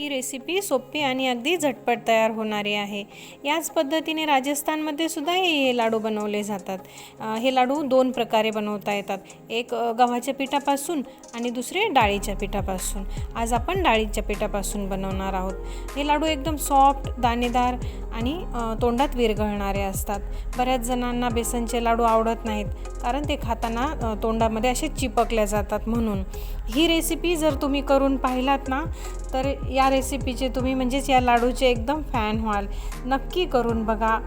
ही recipe सोपी आणि अगदी झटपट तयार होणारी आहे. याच पद्धतीने राजस्थानमध्ये सुद्धा हे लाडू बनवले जातात. हे लाडू दोन प्रकारे बनवता येतात. एक गव्हाच्या पिठापासून आणि दुसरे डाळीच्या पिठापासून. आज आपण डाळीच्या पिठापासून बनवणार आहोत. हे लाडू एकदम सॉफ्ट दाणेदार आणि तोंडात विरघळणारे असतात. बऱ्याच जणांना बेसनचे लाडू आवडत नाहीत कारण ते खाताना तोंडामध्ये असे चिपकल्या जातात म्हणून. ही रेसिपी जर तुम्ही करून पाहिलात ना तर या रेसिपीचे तुम्ही म्हणजेच या लाडूचे एकदम फॅन व्हाल. नक्की करून बघा.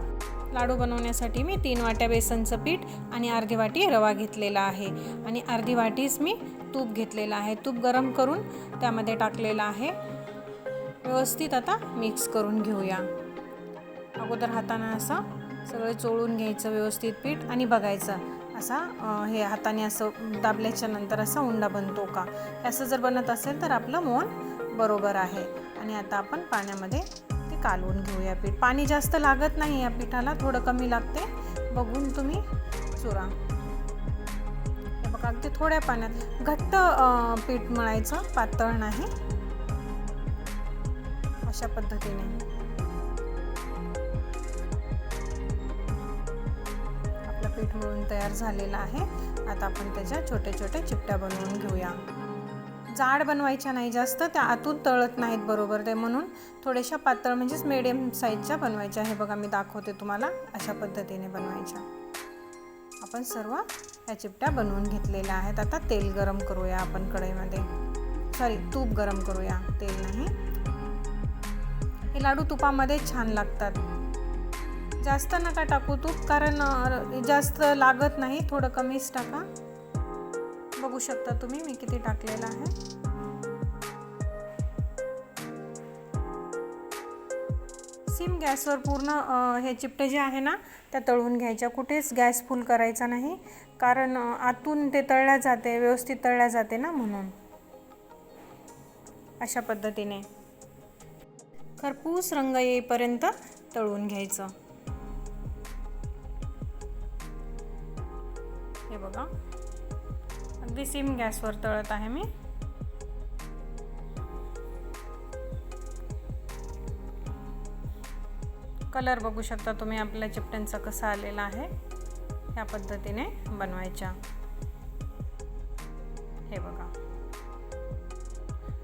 लाडू बनवण्यासाठी मी तीन वाट्या बेसनचं पीठ आणि अर्धी वाटी रवा घेतलेला आहे. आणि अर्धी वाटीच मी तूप घेतलेलं आहे. तूप गरम करून त्यामध्ये टाकलेलं आहे. व्यवस्थित आता मिक्स करून घेऊया. अगोदर हाताने असं सगळं चोळून घ्यायचं व्यवस्थित पीठ आणि बघायचं. असा हे हाताने असं दाबल्याच्या नंतर असा उंडा बनतो का? असं जर बनत असेल तर आपलं मोन बरोबर आहे. आणि आता आपण पाण्यामध्ये ते कालवून घेऊया पीठ. पाणी जास्त लागत नाही या पिठाला थोडं कमी लागते. बघून तुम्ही चुरा. बघा अगदी थोड्या पाण्यात. घट्ट पीठ मळायचं पातळ नाही. अशा पद्धतीने. पीठ मळून तयार झालेलं आहे. आता आपण त्याच्या छोट्या छोट्या चिपट्या बनवून घेऊया. जाड बनवायच्या नाही जास्त त्या आतून तळत नाहीत बरोबर ते म्हणून. थोड्याशा पातळ म्हणजेच मिडियम साईजच्या बनवायच्या हे बघा मी दाखवते तुम्हाला अशा पद्धतीने बनवायच्या. आपण सर्व ह्या चिपट्या बनवून घेतलेल्या आहेत. आता तेल गरम करूया आपण कढईमध्ये. सॉरी तूप गरम करूया. तेल नाही. हे लाडू तुपामध्ये छान लागतात. जास्त नका टाकू तूप कारण जास्त लागत नाही. थोडं कमीच टाका. बघू शकता तुम्ही मी किती टाकलेलं आहे. सिम गॅसवर पूर्ण हे चिपटे जे आहे ना त्या तळून घ्यायच्या. कुठेच गॅस फुल करायचा नाही कारण आतून ते तळल्या जाते व्यवस्थित तळल्या जाते ना म्हणून. अशा पद्धतीने. खरपूस रंग येईपर्यंत तळून घ्यायचं. बघा. अगदी सिम गॅसवर तळत आहे मी. कलर बघू शकता तुम्ही आपल्या चिपट्यांचा कसा आलेला आहे. ह्या पद्धतीने बनवायच्या. हे बघा.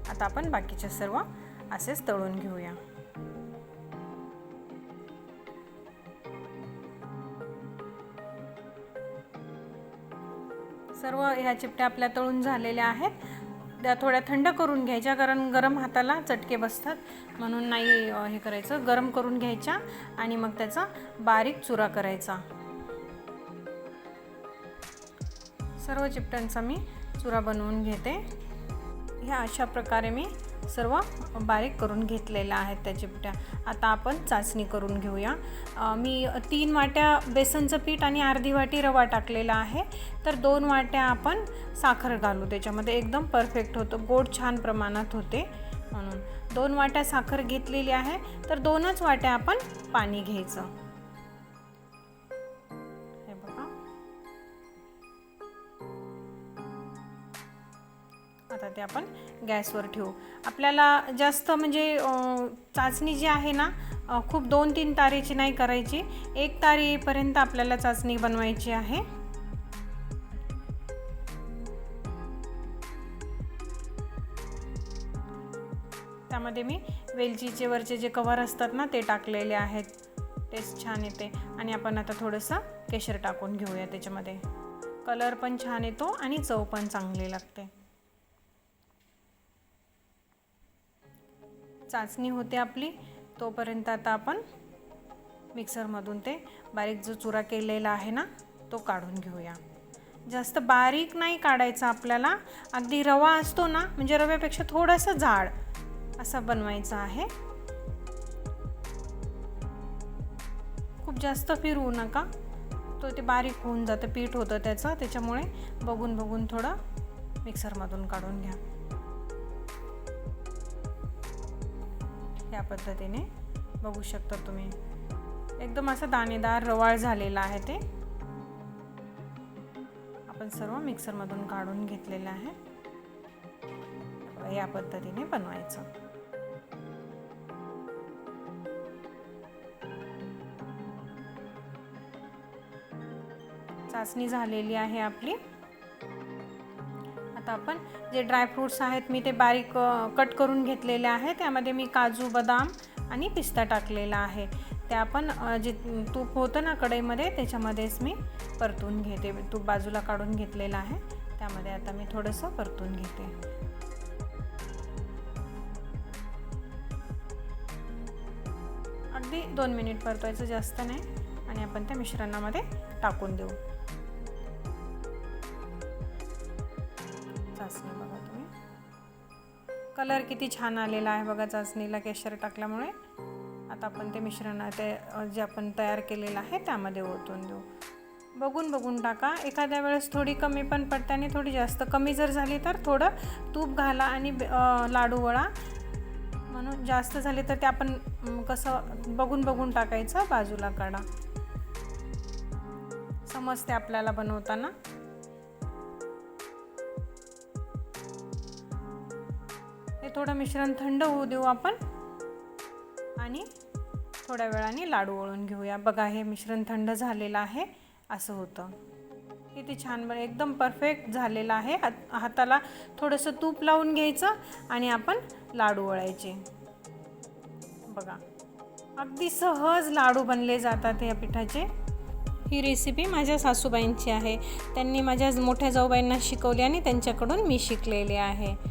आता आपण बाकीचे सर्व असेच तळून घेऊया. सर्व ह्या चिपट्या आपल्या तळून झालेल्या आहेत. त्या थोड्या थंड करून घ्यायच्या कारण गरम हाताला चटके बसतात. म्हणून नाही हे करायचं. गरम करून घ्यायच्या आणि मग त्याचा बारीक चुरा करायचा. सर्व चिपट्यांचा मी चुरा बनवून घेते. ह्या अशा प्रकारे मी सर्व बारीक करून घेतलेल्या आहेत त्या चिपट्या आता आपण चाचणी करून घेऊया. मी तीन वाट्या बेसनचं पीठ आणि अर्धी वाटी रवा टाकलेला आहे. तर दोन वाट्या आपण साखर घालू. त्याच्यामध्ये एकदम परफेक्ट होतं. गोड छान प्रमाणात होते. म्हणून दोन वाट्या साखर घेतलेली आहे. तर दोनच वाट्या आपण पाणी घ्यायचं. ते आपण गॅसवर ठेवू. आपल्याला जास्त म्हणजे चाचणी जी आहे ना खूप दोन तीन तारेची नाही करायची. एक तारेपर्यंत आपल्याला चाचणी बनवायची आहे. त्यामध्ये मी वेलचीचे वरचे जे कवर असतात ना ते टाकलेले आहेत. टेस्ट छान येते. आणि आपण आता थोडंसं केशर टाकून घेऊया त्याच्यामध्ये. कलर पण छान येतो आणि चव पण चांगली लागते. चाचणी होते आपली तोपर्यंत आता आपण मिक्सरमधून ते बारीक जो चुरा केलेला आहे ना तो काढून घेऊया. जास्त बारीक नाही काढायचा आपल्याला. अगदी रवा असतो ना म्हणजे रव्यापेक्षा थोडंसं जाड असा बनवायचा आहे. खूप जास्त फिरवू नका. तो ते बारीक होऊन जातं पीठ होतं त्याचं त्याच्यामुळे बघून बघून थोडं मिक्सरमधून काढून घ्या. या पद्धतीने बघू शकता तुम्ही. एकदम असं दाणेदार रवाळ झालेला आहे ते. आपण सर्व मिक्सरमधून काढून घेतलेलं आहे. या पद्धतीने बनवायचं. चाचणी झालेली आहे आपली. आपण. जे ड्रायफ्रूट्स आहेत मी ते बारीक कट करून घेतलेले आहे त्यामध्ये मी काजू बदाम आणि पिस्ता टाकलेला आहे. ते आपण जे तूप होतं ना कढईमध्ये त्याच्यामध्येच मी परतून घेते. तूप बाजूला काढून घेतलेलं आहे. त्यामध्ये आता मी थोडंसं परतून घेते. अगदी दोन मिनिट परतवायचं जास्त नाही आणि आपण त्या मिश्रणामध्ये टाकून देऊ. कलर किती छान आलेला आहे बघा चाचणीला केशर टाकल्यामुळे. आता आपण ते मिश्रण ते जे आपण तयार केलेलं आहे त्यामध्ये ओतून देऊ. बघून बघून टाका. एखाद्या वेळेस थोडी कमी पण पडते आणि थोडी जास्त कमी जर झाली तर थोडं तूप घाला आणि लाडू वळा म्हणून जास्त झाले तर ते आपण कसं बघून बघून टाकायचं बाजूला काढा. समजते आपल्याला बनवताना. थोडं मिश्रण थंड होऊ देऊ आपण. आणि थोड्या वेळाने लाडू वळून घेऊया. बघा हे मिश्रण थंड झालेलं आहे. असं होतं. किती छान बरं एकदम परफेक्ट झालेलं आहे. हात हाताला थोडंसं तूप लावून घ्यायचं आणि आपण लाडू वळायचे बघा अगदी सहज लाडू बनले जातात या पिठाचे. ही रेसिपी माझ्या सासूबाईंची आहे. त्यांनी माझ्या मोठ्या जाऊबाईंना शिकवली आणि त्यांच्याकडून मी शिकलेले आहे.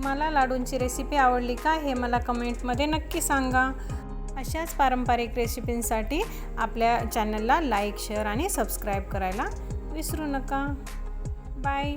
तुम्हाला लाडूंची रेसिपी आवडली का हे मला कमेंटमध्ये नक्की सांगा. अशाच पारंपरिक रेसिपींसाठी आपल्या चॅनलला लाईक शेअर आणि सबस्क्राईब करायला विसरू नका. बाय